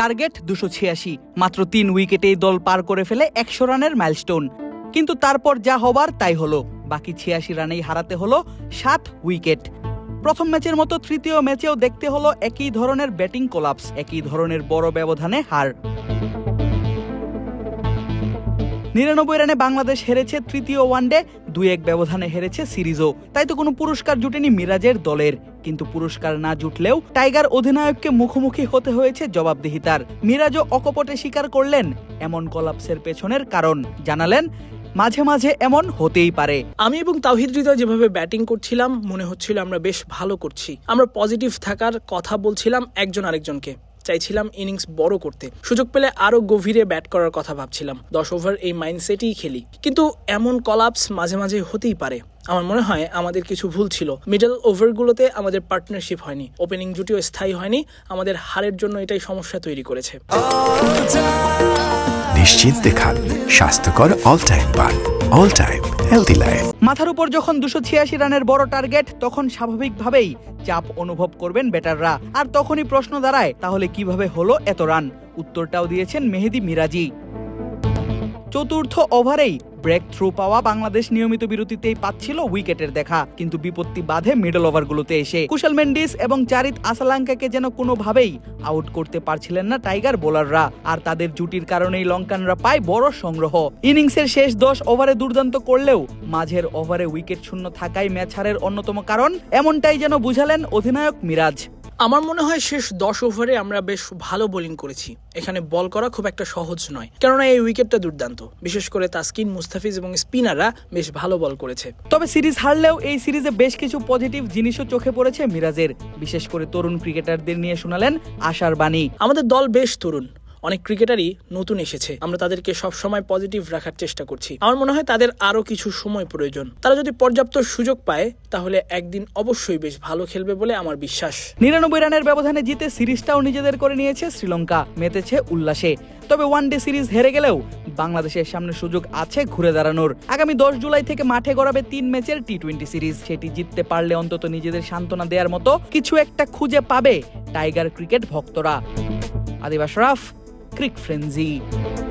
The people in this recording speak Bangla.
টার্গেট দুশো ছিয়াশি। মাত্র তিন উইকেটেই দল পার করে ফেলে একশো রানের মাইলস্টোন। কিন্তু তারপর যা হবার তাই হলো। বাকি ছিয়াশি রানেই হারাতে হলো সাত উইকেট। প্রথম ম্যাচের মতো তৃতীয় ম্যাচেও দেখতে হলো একই ধরনের ব্যাটিং কোলাপস, একই ধরনের বড় ব্যবধানে হার। নিরানব্বই রানে বাংলাদেশ হেরেছে তৃতীয় ওয়ানডে, দুই এক ব্যবধানে হেরেছে সিরিজও। তাই তো কোনো পুরস্কার জুটেনি মিরাজের দলের। কিন্তু পুরস্কার না জুটলেও টাইগার অধিনায়ককে মুখোমুখি হতে হয়েছে জবাবদিহিতার। মিরাজও অকপটে স্বীকার করলেন এমন কলাপসের পেছনের কারণ। জানালেন, মাঝে মাঝে এমন হতেই পারে। আমি এবং তাওহিদ হৃদয় যেভাবে ব্যাটিং করছিলাম, মনে হচ্ছিল আমরা বেশ ভালো করছি। আমরা পজিটিভ থাকার কথা বলছিলাম একজন আরেকজনকে। চাইছিলাম ইনিংস বড় করতে। সুযোগ পেলে আরও গভীরে ব্যাট করার কথা ভাবছিলাম। দশ ওভার এই মাইন্ডসেটেই খেলি। কিন্তু এমন কলাপস মাঝে মাঝে হতেই পারে। আমার মনে হয় আমাদের কিছু ভুল ছিল। মিডল ওভারগুলোতে আমাদের পার্টনারশিপ হয়নি। ওপেনিং জুটিও স্থায়ী হয়নি। আমাদের হারের জন্য এটাই সমস্যা তৈরি করেছে। নিশ্চিন্তে খান। স্বাস্থ্যকর অল টাইম পান অল টাইম হেলদি লাইফ মাথার উপর যখন দুশো ছিয়াশি রানের বড় টার্গেট তখন স্বাভাবিকভাবেই চাপ অনুভব করবেন ব্যাটাররা। আর তখনই প্রশ্ন দাঁড়ায়, তাহলে কীভাবে হলো এত রান উত্তরটাও দিয়েছেন মেহেদি মিরাজি। চতুর্থ ওভারেই ব্রেক থ্রু পাওয়া বাংলাদেশ নিয়মিত বিরতিতেই পাচ্ছিল উইকেটের দেখা। কিন্তু বিপত্তি বাধে মিডল ওভারগুলোতে এসে। কুশল মেন্ডিস এবং চারিত আসালাঙ্কাকে যেন কোনোভাবেই আউট করতে পারছিলেন না টাইগার বোলাররা। আর তাদের জুটির কারণেই লঙ্কানরা পায় বড় সংগ্রহ। ইনিংসের শেষ দশ ওভারে দুর্দান্ত করলেও মাঝের ওভারে উইকেট শূন্য থাকায় ম্যাচ হারের অন্যতম কারণ। এমনটাই যেন বুঝালেন অধিনায়ক মিরাজ। আমার মনে হয় শেষ দশ ওভারে আমরা বেশ ভালো বোলিং করেছি। এখানে বল করা খুব একটা সহজ নয়। কেননা এই উইকেটটা দুর্দান্ত। বিশেষ করে তাসকিন মুস্তাফিজ এবং স্পিনাররা বেশ ভালো বল করেছে। তবে সিরিজ হারলেও এই সিরিজে বেশ কিছু পজিটিভ জিনিসও চোখে পড়েছে মিরাজের। বিশেষ করে তরুণ ক্রিকেটারদের নিয়ে শোনালেন আশার বাণী। আমাদের দল বেশ তরুণ। অনেক ক্রিকেটারই নতুন এসেছে। আমরা তাদেরকে সব সময় পজিটিভ রাখার চেষ্টা করছি। আমার মনে হয় তাদের আরও কিছু সময় প্রয়োজন। তারা যদি পর্যাপ্ত সুযোগ পায়, তাহলে একদিন অবশ্যই বেশ ভালো খেলবে বলে আমার বিশ্বাস। নিরানব্বই রানের ব্যবধানে জিতে সিরিজটাও নিজেদের করে নিয়েছে শ্রীলঙ্কা। মেতেছে উল্লাসে। তবে ওয়ান ডে সিরিজ হেরে গেলেও বাংলাদেশের সামনে সুযোগ আছে ঘুরে দাঁড়ানোর। আগামী দশ জুলাই থেকে মাঠে গড়াবে তিন ম্যাচের টি টোয়েন্টি সিরিজ সেটি জিততে পারলে অন্তত নিজেদের সান্ত্বনা দেওয়ার মতো কিছু একটা খুঁজে পাবে টাইগার ক্রিকেট ভক্তরা। আদিবাস রাফ Crick Frenzy.